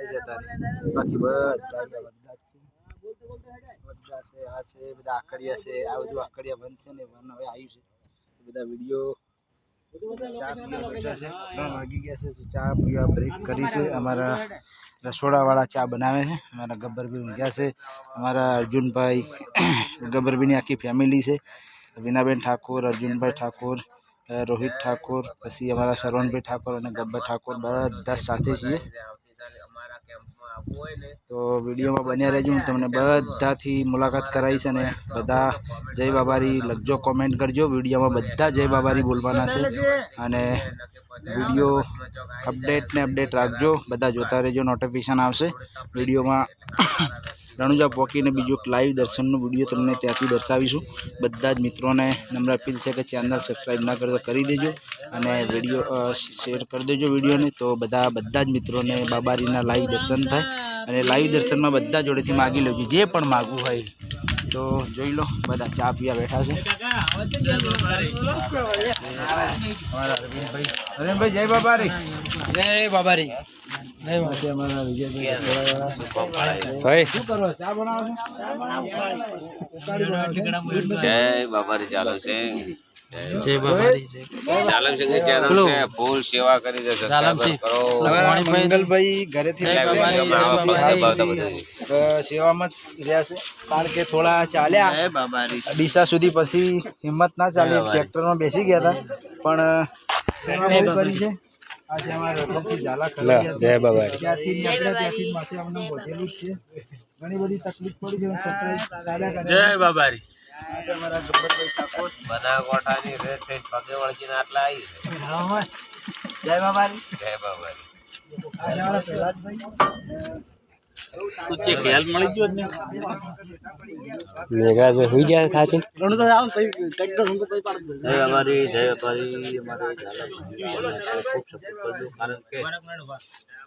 દેખાય છે અત્યારે બાકી બધા અહીંયા બધા જ છે બધા છે આ છે બધા આકડિયા છે આ બધું આકડિયા વન છે ને વન હવે આવ્યું છે બધા વીડિયો ચા પીવા બેઠા છે ત્રણ વાગી ગયા છે તો ચા પીવા બ્રેક કરી છે અમારા રસોડાવાળા ચા બનાવે છે અમારા ગબ્બરભાઈ ઊંઘ્યા છે અમારા અર્જુનભાઈ ગબ્બરભાઈની આખી ફેમિલી છે વિનાબેન ઠાકોર અર્જુનભાઈ ઠાકોર અ, રોહિત ઠાકોર પછી અમારા શરવણભાઈ ઠાકોર અને ગબ્બર ઠાકોર બધા સાથે છીએ તો વિડીયોમાં બન્યા રહેજો, હું તમને બધાથી મુલાકાત કરાવીશ અને બધા જય બાબારી લખજો કોમેન્ટ કરજો. વિડીયોમાં બધા જય બાબારી બોલવાના છે. અને વીડિયો અપડેટ ને અપડેટ રાખજો. બધા જોતા રહેજો નોટિફિકેશન આવશે. વિડીયોમાં રણુજા પોકીને બીજું લાઈવ દર્શનનો વીડિયો તમને ત્યાંથી દર્શાવીશું. બધા જ મિત્રોને નમ્ર અપીલ છે કે ચેનલ સબસ્ક્રાઈબ ના કરતા કરી દેજો અને વીડિયો શેર કરી દેજો વિડીયોને તો બધા બધા જ મિત્રોને બાબારીના લાઈવ દર્શન થાય અને લાઈવ દર્શનમાં બધા જોડેથી માગી લેજો. જે પણ માગવું હોય. તો જોઈ લો બધા ચા પીવા બેઠા છે. અમારા અરવિંદભાઈ અરવિંદભાઈ જય બાબારી. જય બાબારી. આજે અમારા વિજયભાઈ ભાઈ. શું કરો? ચા બનાવો છો? જય બાબારી ચાલુ છે. જય બાબારી. ચાલુ ચેનલ છે? ફૂલ સેવા કરી દે સબસ્ક્રાઇબ કરો. મંગલભાઈ ઘરેથી જય બાબારી, જય બાબારી. અ, સેવામાં જ રહ્યા છે. કારણ કે થોડા ચાલ્યા. બાબારી. ડીસા સુધી પછી હિંમત ના ચાલી. ટ્રેક્ટરમાં બેસી ગયા હતા. પણ સેવા બહુ કરી છે? જય છે. ઘણી બધી તકલીફ પડી છે જય બાબારી. બનાસકાંઠાની રેત થઈને પગે વળગીને આટલા આવી જય બાબારી. જય બાબારી. આ અમારા ખ્યાલ મળી ગયો ને ખાચી જય બાબારી જય અમારે ઝાલા ખૂબ સપોર્ટ કરજો કારણ કે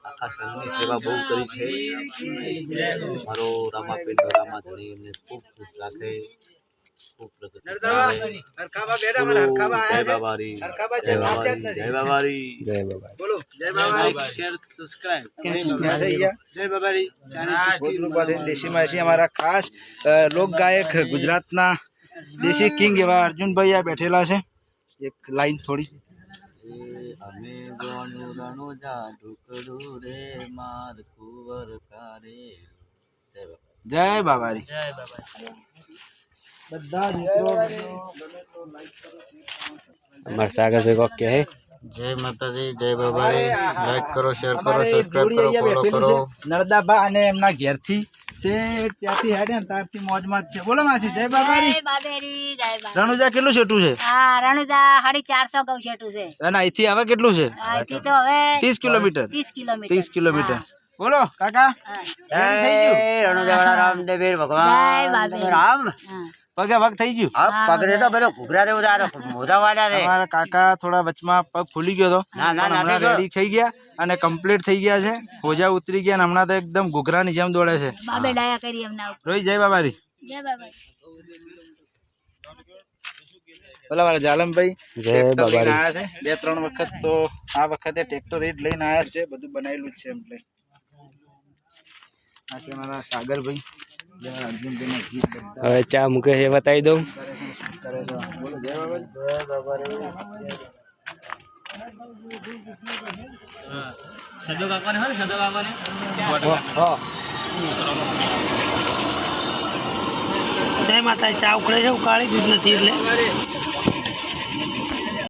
આખા સંઘની સેવા બહુ કરી છે. મારો રામા રામાધણી એમને ખૂબ ખુશ રાખે. ખૂબ પ્રગતિ હરખાબા બેઠા અમારા હરખાબા આયા છે. હરખાબા જય જે નાચ્યા જ બાબારી જય બાબારી જય બાબા બોલો જય બાબારી શેર સબસ્ક્રાઇબ ક્યાં છે? અહીંયા? જય બાબારી ભોજરૂપાથી દેશીમાં છે અમારા ખાસ લોક ગાયક ગુજરાતના દેશી કિંગ એવા અર્જુનભાઈ આ બેઠેલા છે. એક લાઈન થોડી. અમે ગોણ્યું રણું જા ઢુકડું રે માર કુંવર કારે. જય બાબા જય બાબારી જય બાબારી બધા જ મિત્રો અમાર સાગર ભાઈ કોક કે હે. જય માતાજી જય બાબારી. લાઈક કરો શેર કરો સબસ્ક્રાઇબ કરો ફોલો કરો. નરદાબા અને એમના ઘેરથી. છે ત્યાંથી હેડે ને ત્યારથી મોજમાં છે. બોલો માસી જય બાબારી. જય બાબેરી જય બાબા રણુજા કેટલું છેટું છે? હા રણુજા સાડી ચારસો ગૌ છેટું છે. અને અહીંથી હવે કેટલું છે? અહીંથી તો હવે ત્રીસ કિલોમીટર. ત્રીસ કિલોમીટર. ત્રીસ કિલોમીટર. બોલો કાકા. હા. ready થઈ ગયું? રણુજાવાળા રામદેવીર ભગવાન. રામ. હા. પગે પગ થઈ ગયું. આ પગરે તો પેલો ઘૂઘરા થાય તો મોઢા વાળા રે. મારા કાકા થોડા વચમાં પગ ફૂલી ગયો તો. ના, ના, ના રેડી થઈ ગયા અને કમ્પ્લીટ થઈ ગયા છે. હોજા ઉતરી ગયા અને હમણાં તો એકદમ ઘૂઘરાની જેમ દોડે છે. બાબે ડાયા કરી એમના ઉપર. રોહિત જય બાબારી. જય બાબા પેલા વાળા જાલમભાઈ જય ટ્રેક્ટર લઈને બાબારી. આયા છે. બે ત્રણ વખત તો આ વખતે ટ્રેક્ટર એ જ લઈને આયા છે. બધું બનાવેલું જ છે એટલે. આ છે મારા સાગરભાઈ. હવે ચા મૂકે છે બતાવી દઉં. સદો કાકાને ચા ઉકળે છે, ઉકાળી દૂધ નથી એટલે.